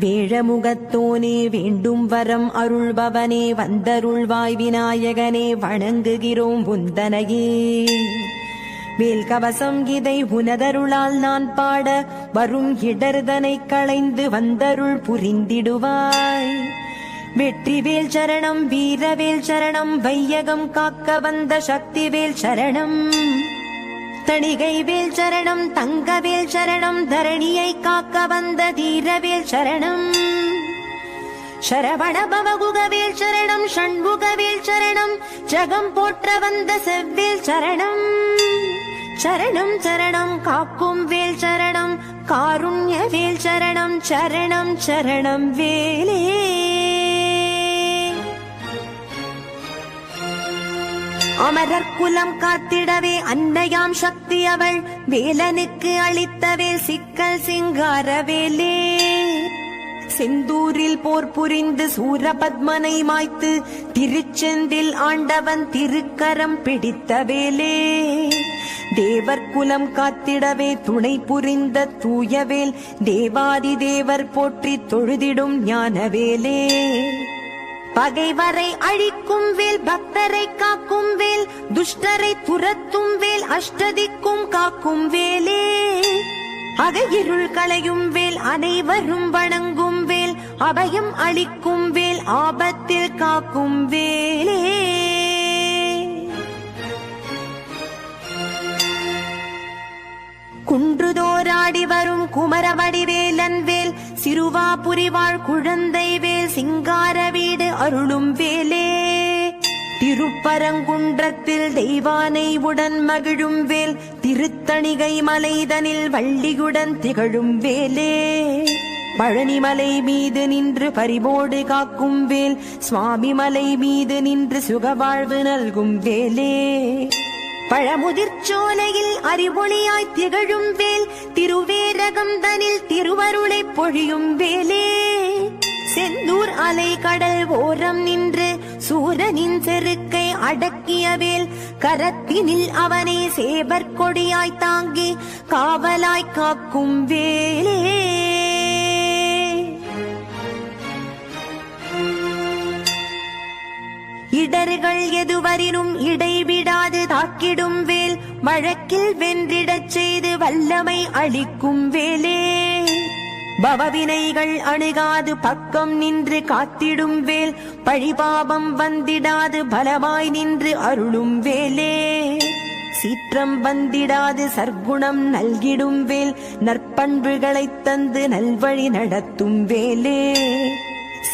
வேழமுகத்தோனே வேண்டும் வரம் அருள்பவனே வந்தருள்வாய் விநாயகனே வணங்குகிறோம் உந்தனையே. வேல் கவசம் இதை உனதருளால் நான் பாட வரும் இடர்தனை களைந்து வந்தருள் புரிந்திடுவாய். வெற்றிவேல் சரணம் வீரவேல் சரணம் வையகம் காக்க வந்த சக்திவேல் சரணம். தணிகை வேல் சரணம் தங்கவேல் சரணம் தரணியை காக்க வந்த தீரவேல் சரணம். சரவண பவகுகவேல் சரணம் ஷண்முகவேல் சரணம் ஜகம் போற்ற வந்த செவ்வேல் சரணம். சரணம் சரணம் காக்கும் வேல் சரணம் காருண்ய வேல் சரணம் சரணம் சரணம் வேலே. அமரர் குலம் காத்திடவே அன்னையாம் சக்தி அவள். வேலனுக்கு அளித்தவே சிக்கல் சிங்காரவேலே. செந்தூரில் போர் புரிந்து சூரபத்மனை மாய்த்து திருச்செந்தில் ஆண்டவன் திருக்கரம் பிடித்த வேலே. தேவர் குலம் காத்திடவே துணை புரிந்த தூயவேல். தேவாதி தேவர் போற்றி தொழுதிடும் ஞானவேலே. பகைவரை அழிக்கும் வேல் பக்தரை காக்கும் வேல் துஷ்டரை துரத்தும் வேல் அஷ்டதிக்கும் காக்கும் வேலே. அகையிருள் களையும் வேல் அனைவரும் வணங்கும் வேல் அபயம் அளிக்கும் வேல் ஆபத்தில் காக்கும் வேலே. குன்றுதோராடி வரும் குமரவடிவேலன் வேல் சிறுவாபுரி வாழ் குழந்தை வேல் சிங்காரவேல் அருளும் வேலே. திருப்பரங்குன்றத்தில் தெய்வானை உடன் மகிழும் வேல். திருத்தணிகை மலைதனில் வள்ளியுடன் திகழும் வேலே. பழனிமலை மீது நின்று பரிபோடு காக்கும் வேல். சுவாமி மலை மீது நின்று சுகவாழ்வு நல்கும் வேலே. பழமுதிர்ச்சோலையில் அறிவொளியாய் திகழும் வேல். திருவேரகம் தனில் திருவருளை பொழியும் வேலே. செந்தூர் அலை கடல் ஓரம் நின்று சூரனின் செருக்கை அடக்கியவேல் கரத்தினில் அவனை சேவர் கொடியாய் தாங்கி காவலாய் காக்கும் வேலே. இடர்கள் எதுவரினும் இடைவிடாது தாக்கிடும் வேல் வழக்கில் வென்றிடச் செய்து வல்லமை அளிக்கும் வேலே. பவவினைகள் அணுகாது பக்கம் நின்று காத்திடும் வேல் பழிபாபம் வந்திடாது பலவாய் நின்று அருளும் வேலே. சீற்றம் வந்திடாது சர்க்குணம் நல்கிடும் வேல் நற்பண்புகளைத் தந்து நல்வழி நடத்தும் வேலே.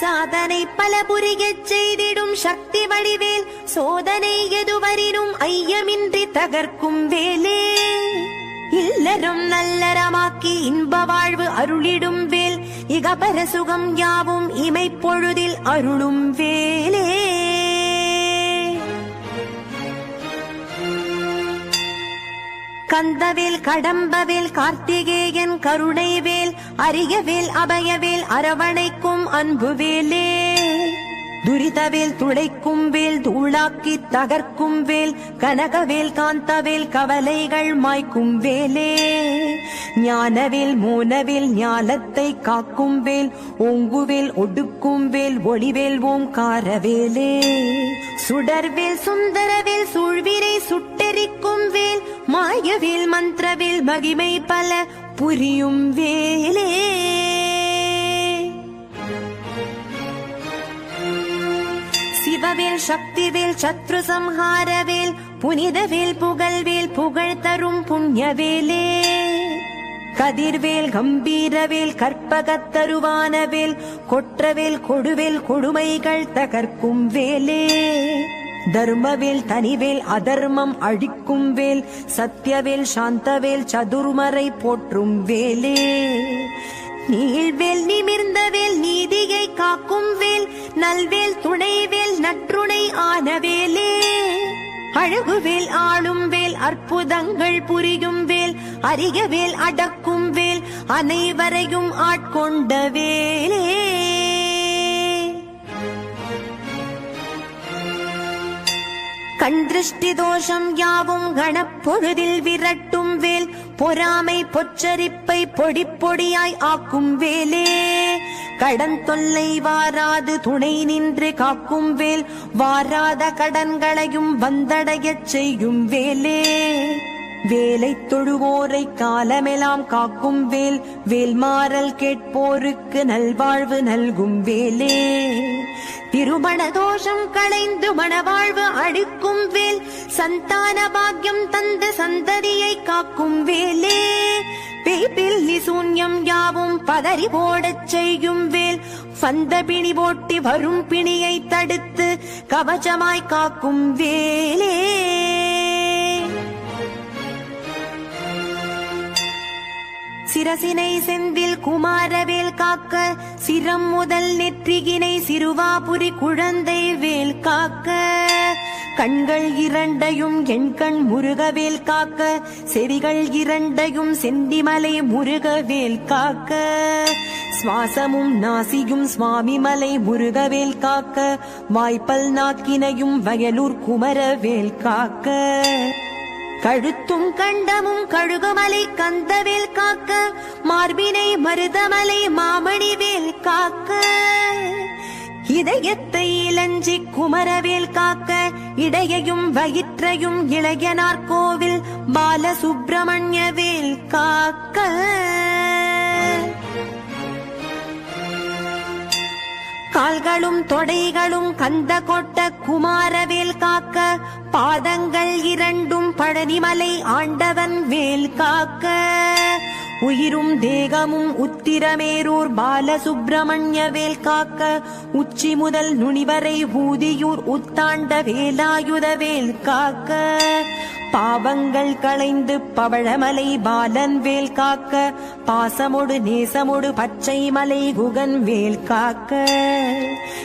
சாதனை பல புரியச் செய்திடும் சக்தி வடிவேல் சோதனை எதுவரினும் ஐயமின்றி தகர்க்கும் வேலே. இல்லறம் நல்லறமாக்கி இன்ப வாழ்வு அருளிடும் வேல். இகபர சுகம் யாவும் இமைப்பொழுதில் அருளும் வேலே. கந்தவேல் கடம்பவேல் கார்த்திகேயன் கருணைவேல் அரியவேல் அபயவேல் அரவணைக்கும் அன்புவேலே துரிதவேல் துளைக்கும் வேல் தூளாக்கி தகர்க்கும் வேல் கனகவேல் காந்தவேல் கவலைகள் மாய்க்கும் வேலே. ஞானவேல் மோனவேல் ஞானத்தை காக்கும் வேல் ஓங்குவேல் ஒடுக்கும் வேல் ஒளிவேல் ஓங்காரவேலே. சுடர்வேல் சுந்தரவேல் சூழ்விரை சுட்டெரிக்கும் வேல் மாயவேல் மந்திரவேல் மகிமை பல புரியும் வேலே. சிவவேல் சக்திவேல் சத்ரு சம்ஹாரவேல் புனிதவேல் புகழ்வேல் புகழ் தரும் புண்ணியவேலே. கதிர்வேல் கம்பீரவேல் கற்பகத்தருவானவேல் கொற்றவேல் கொடுவேல் கொடுமைகள் தகர்க்கும் வேலே. தர்மவேல் தனிவேல் அதர்மம் அழிக்கும் வேல் சத்தியவேல் சாந்தவேல் சதுர்மறை போற்றும் வேலே. நீழ்வேல் நிமிர்ந்தவேல் நீதியை காக்கும் வேல் நல்வேல் துணைவேல் ஆனவேலே. அழகு வேல் ஆளும் வேல் அற்புதங்கள் புரியும் வேல் அரியவேல் அடக்கும் வேல் அனைவரையும் ஆட்கொண்ட வேலே. கண் திருஷ்டி தோஷம் யாவும் கணப்பொழுதில் விரட்டும் வேல் பொறாமை பொச்சரிப்பை பொடி பொடியாய் ஆக்கும் வேலே. கடன் தொல்லை வாராது துணை நின்று காக்கும் வேல். வாராத கடன்களையும் வந்தடையச் செய்யும் வேலே. வேலை தொழுவோரை காலமெலாம் காக்கும் வேல். வேல் மாறல் கேட்போருக்கு நல்வாழ்வு நல்கும் வேலே. திருமண தோஷம் களைந்து மனவாழ்வு அளிக்கும் வேல். சந்தான பாக்கியம் தந்து சந்ததியை காக்கும் வேலே. பேய்பில்லி நிசூன்யம் யாவும் பதறி போடச் செய்யும் வேல். வந்த பிணி போட்டி வரும் பிணியை தடுத்து கவச்சமாய் காக்கும் வேலே. சிரசினை செந்தில் குமாரவேல் காக்க சிரம் முதல் நெற்றிகினை சிறுவாபுரி குழந்தை வேல் காக்க. கண்கள் இரண்டையும் என் கண் முருகவேல் காக்க செவிகள் இரண்டையும் செந்திமலை முருகவேல் காக்க. சுவாசமும் நாசியும் சுவாமிமலை முருகவேல் காக்க வாய்ப்பல் நாக்கினையும் வயலூர் குமரவேல் காக்க. கழுத்தும் கண்டமும் கழுகுமலை கந்தவேல் காக்க மார்பினை மருதமலை மாமணிவேல் காக்க. இதயத்தை இளஞ்சி குமரவேல் காக்க இடையையும் வயிற்றையும் இளையனார் கோவில் பால பாலசுப்பிரமணியவேல் காக்க. கால்களும் தொடைகளும் கந்த கொட்ட குமாரவேல் காக்க பாதங்கள் இரண்டும் பழனிமலை ஆண்டவன் வேல் காக்க. உயிரும் தேகமும் உத்திரமேரூர் பாலசுப்பிரமணிய வேல் காக்க உச்சி முதல் நுனிவரை ஊதியூர் உத்தாண்ட வேலாயுத வேல் காக்க. பாவங்கள் களைந்து பவழமலை பாலன் வேல் காக்க பாசமொடு நேசமொடு பச்சை மலை குகன் வேல் காக்க.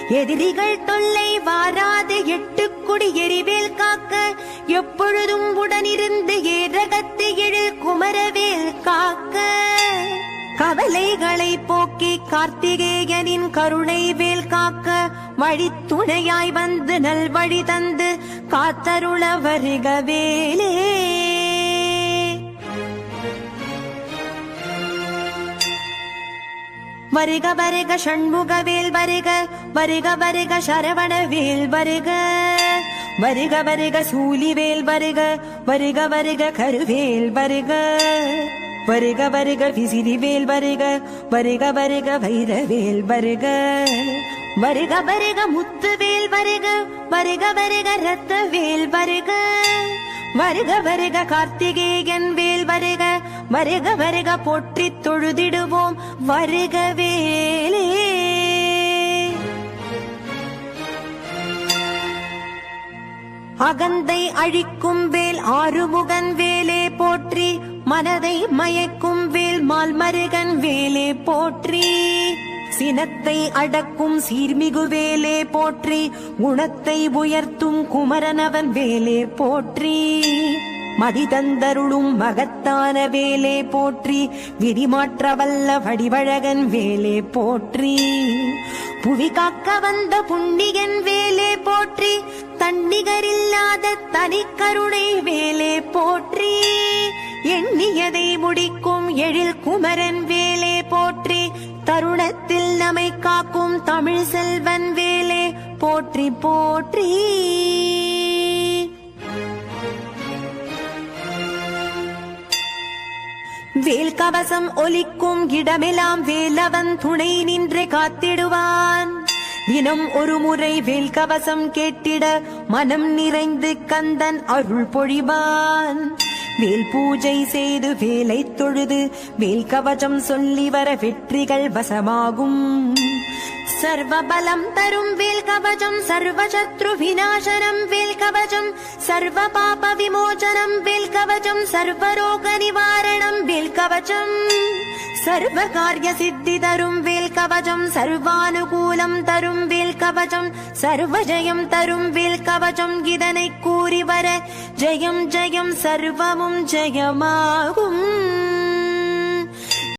எதிரிகள் தொல்லை வாராது எட்டு குடி எரிவேல் காக்க. எப்பொழுதும் உடனிருந்து ஏரகத்து எழில் குமரவேல் காக்க. கவலைகளை போக்கி கார்த்திகேயனின் கருணை வேல் காக்க. வழித்துணையாய் வந்து நல்வழி தந்து காத்தருள வருக வேலே வருக வருக ஷண்முகவேல் வருக வருக வருக சரவணவேல் வருக வருக வருக சூலிவேல் வருக வருக வருக கருவேல் வருக வருக வருக விசிறிவேல் வருக வருக வருக வைரவேல் வருக வருக வருக முத்துவேல் வருக வருக வருக ரத்த வேல் வருக. வருக வருக கார்த்திகேயன் வேல் வருக வருக வருக போற்றி தொழுதிடுவோம் வருக வேலே. அகந்தை அழிக்கும் வேல் ஆறுமுகன் வேலே போற்றி மனதை மயக்கும் வேல் மால்மருகன் வேலே போற்றி. சினத்தை அடக்கும் சீர்மிகு வேலே போற்றி குணத்தை உயர்த்தும் குமரனவன் வேலே போற்றி. மதிதந்தருளும் மகத்தான வேலே போற்றி விதிமாற்ற வல்ல வடிவழகன் வேலே போற்றி. புவி காக்க வந்த புண்ணியன் வேலே போற்றி தன்னிகரில்லாத தனிக்கருணை வேலே போற்றி. எண்ணியதை முடிக்கும் எழில் குமரன் வேலே போற்றி தருணத்தில் நம்மை காக்கும் தமிழ் செல்வன் வேலே போற்றி போற்றி. வேல் கவசம் ஒலிக்கும் இடமெல்லாம் வேலவன் துணை நின்று காத்திடுவான். தினம் ஒரு முறை வேல் கவசம் கேட்டிட மனம் நிறைந்து கந்தன் அருள் பொழிவான். வேல் பூஜை செய்து வேலை தொழுது வேல் கவச்சம் சொல்லி வர வெற்றிகள் வசமாகும். சர்வ பலம் தரும் வேல் கவசம் சர்வ சத்ரு விநாசனம் வேல் கவசம் சர்வ பாப விமோசனம் வேல் கவசம் சர்வ ரோக நிவாரணம் வேல் கவசம் சர்வ காரிய சித்தி தரும் வேல் கவசம் சர்வானுகூலம் தரும் வேல் கவசம் சர்வ ஜெயம் தரும் வேல் கவசம் இதனை கூறி வர ஜெயம் ஜெயம் சர்வமும் ஜெயமாகும்.